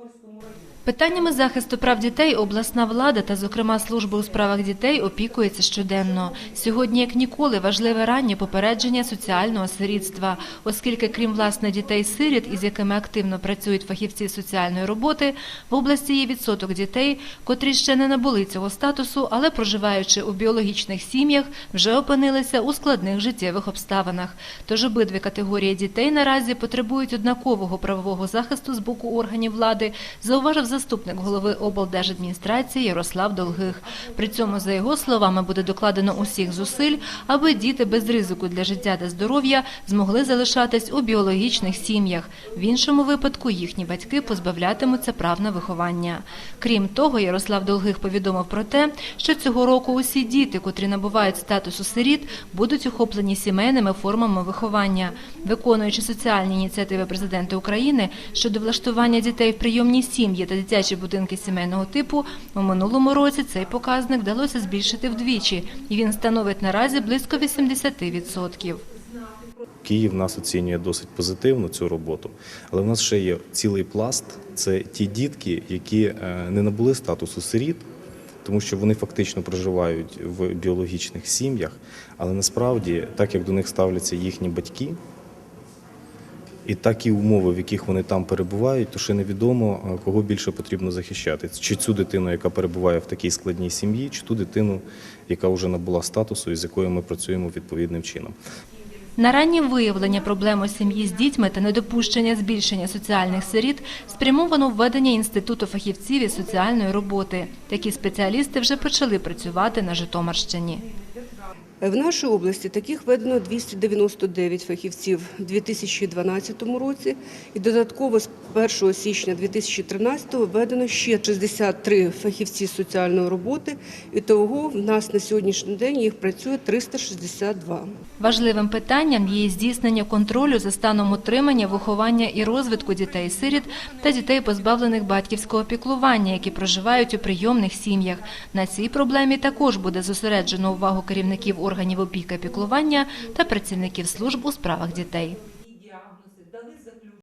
Житомирському районі. Питаннями захисту прав дітей обласна влада та, зокрема, служба у справах дітей опікується щоденно. Сьогодні, як ніколи, важливе раннє попередження соціального сирітства, оскільки, крім власне дітей-сиріт, із якими активно працюють фахівці соціальної роботи, в області є відсоток дітей, котрі ще не набули цього статусу, але проживаючи у біологічних сім'ях, вже опинилися у складних життєвих обставинах. Тож обидві категорії дітей наразі потребують однакового правового захисту з боку органів влади, зауважив заступник голови облдержадміністрації Ярослав Долгих. При цьому, за його словами, буде докладено усіх зусиль, аби діти без ризику для життя та здоров'я змогли залишатись у біологічних сім'ях. В іншому випадку їхні батьки позбавлятимуться прав на виховання. Крім того, Ярослав Долгих повідомив про те, що цього року усі діти, котрі набувають статусу сиріт, будуть охоплені сімейними формами виховання. Виконуючи соціальні ініціативи президента України щодо влаштування дітей в прийомні сім'ї та дитячі будинки сімейного типу, у минулому році цей показник вдалося збільшити вдвічі, і він становить наразі близько 80%. Київ нас оцінює досить позитивно цю роботу, але в нас ще є цілий пласт. Це ті дітки, які е, не набули статусу сиріт, тому що вони фактично проживають в біологічних сім'ях, але насправді, так як до них ставляться їхні батьки, і такі умови, в яких вони там перебувають, то ще невідомо, кого більше потрібно захищати. Чи цю дитину, яка перебуває в такій складній сім'ї, чи ту дитину, яка вже набула статусу і з якою ми працюємо відповідним чином. На раннє виявлення проблем у сім'ї з дітьми та недопущення збільшення соціальних сиріт спрямовано введення інституту фахівців із соціальної роботи. Такі спеціалісти вже почали працювати на Житомирщині. В нашій області таких введено 299 фахівців у 2012 році, і додатково з 1 січня 2013 введено ще 63 фахівці соціальної роботи, і того в нас на сьогоднішній день їх працює 362. Важливим питанням є здійснення контролю за станом утримання, виховання і розвитку дітей-сиріт та дітей, позбавлених батьківського піклування, які проживають у прийомних сім'ях. На цій проблемі також буде зосереджено увагу керівників органів опіки піклування та працівників служб у справах дітей.